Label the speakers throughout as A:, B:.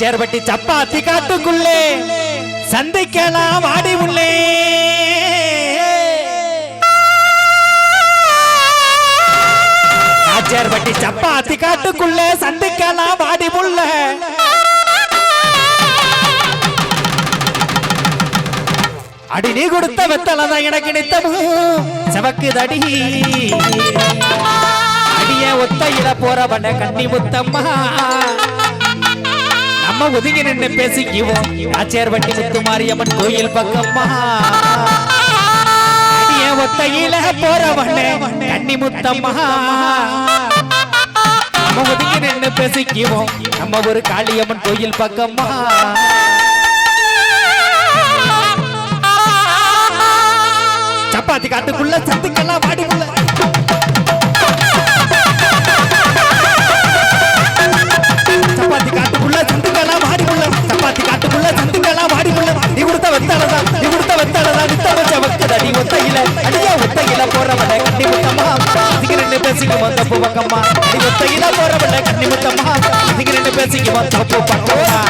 A: சேர்பட்டி சப்பாத்தி காட்டுக்குள்ளே. சந்தைக்கெல்லாம் ஆடி உள்ளே. சேர்பட்டி சப்பாத்தி காட்டுக்குள்ளே சந்தைக்கெல்லாம் ஆடி முள்ள அடி நீ கொடுத்த வெத்தலதான் எனக்கு நித்தமும் செவக்குதடி அடிய ஒத்தையில போறவன கண்ணி முத்தம்மா. நம்ம ஒதுங்கி நின்று பேசிக்குவோம். ஆச்சியார் வட்டி முத்து மாரியம்மன் கோயில் பக்கம்மா ஒத்தையில போறவன கண்ணி முத்தம்மா. நம்ம ஒதுங்கி நின்று பேசிக்குவோம். நம்ம ஒரு காளியம்மன் கோயில் பக்கம்மா சப்பாத்தி காட்டுக்குள்ள சத்துக்கெல்லாம் வாடிக்குள்ள ஒத்தையில கண்ணி முத்தம்மா இதுக்கு ரெண்டு பேசிக்கு வந்த பூவக்கம்மா. நீ ஒத்தையில போறவட கண்ணி முத்தம்மா இதுக்கு ரெண்டு பேசிக்கு வந்த பூ பக்கம்மா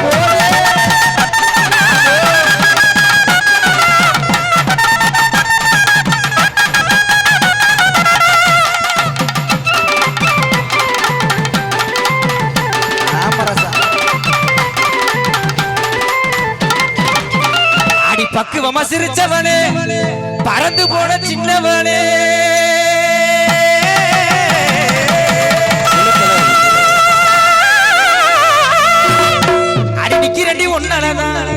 A: பக்குவமா சிரிச்சவனே. பறந்து போன சின்னவனே. அடி நிக்கிறண்டி ஒன்னாலதான்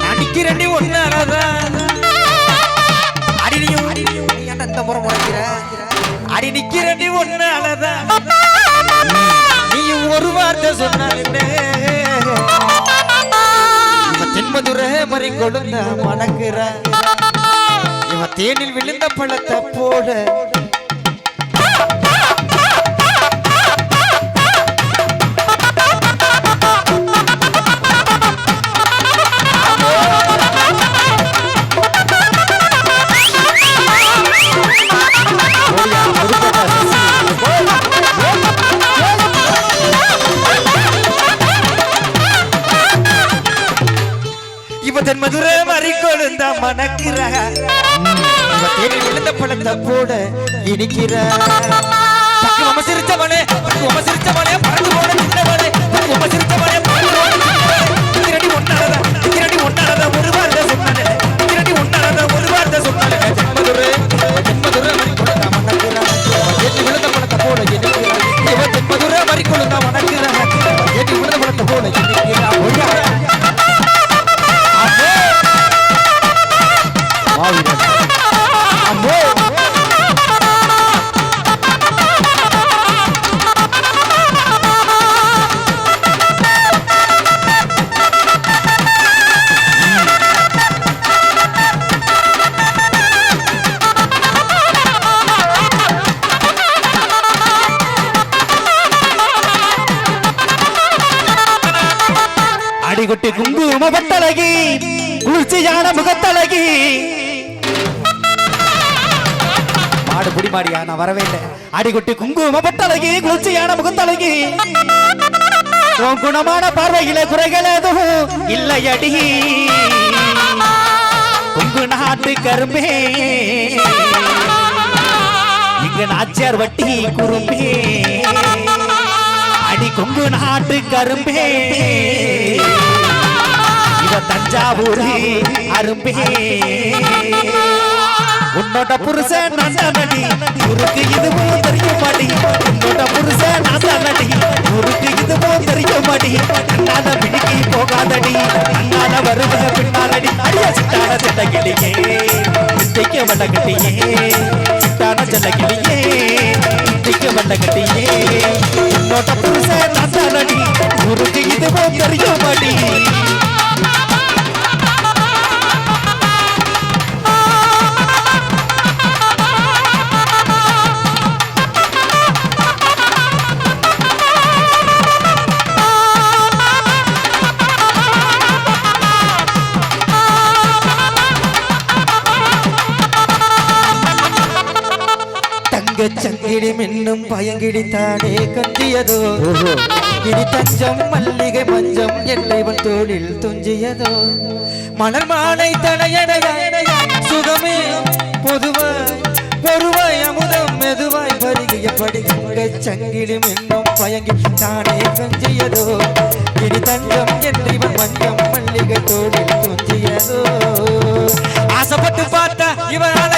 A: நான் நிக்கிறண்டி ஒன்னாலதான் அடி நீயும்
B: ஏன்டா இந்த முறை முறைக்கிற
A: அடி நிக்கிறண்டி ஒன்னாலதான் நீயும் ஒரு வார்த்தை சொன்னாலே தென்மதுரை மணக்கிற. இவன் தேனில் விழுந்த பழத்தை போட. மணக்கிற. இவ விழுந்த பழத்தை போட இனிக்கிற. பக்குவம சிரிச்சவனே பக்குவம சிரிச்சவனே பறந்து போன சின்னவனே பக்குவம சிரிச்சவனே பறந்து போன சின்னவனே ஒரு வாரம் அடிகுட்டி குங்கும பட்டழகி குளிர்ச்சியான முகத்தழகி. மாடு புடி மாடியா நான் வரவே இல்லை அடிகுட்டி குங்கும பட்டழகி குளிர்ச்சியான முகத்தழகி. உன் குணமான பார்வையில குறைகள் எதுவும் இல்லையடி. குங்கு நாட்டு கரும்பே. இங்க நாச்சியார் வட்டி குறும்பே. கொங்கு நாட்டு கரும்பே. இவ தஞ்சாவூர் அரும்பே. உன்னோட புருஷ நடி உருக்கு இதுவும் தெரிய மாடி உன்னோட புருஷ நடி உருக்கு இதுவும் தெரிய மாடி அண்ணாத பிடிக்கி போகாதடி. அண்ணாத வருவ பின்னாலடி. அடிய சிட்டான சிட்டகிளியே. சிட்டைக்கு வண்டகட்டியே சிட்டான செல்லகிளியே சிட்டைக்கு வண்டகட்டியே உன்னோட புருஷன் நடி உருக்கு இதுவும்
B: சங்கிடி மின்னும் பயங்கிடித்தானே கஞ்சியதோ இனி தஞ்சம் மல்லிகை மஞ்சம் எல்லைவன் தோளில் துஞ்சியதோ? மலர் மாலை தடையடைய சுகமே பொதுவாய் பொறுவாய் அமுதம் மெதுவாய் பருகிய படிக்க சங்கிலி மின்னும் பயங்கி தானே கஞ்சியதோ இனி தஞ்சம் என்றிவன் மஞ்சம் மல்லிகை தோளில் துஞ்சியதோ? ஆசைப்பட்டு பார்த்தா இவனால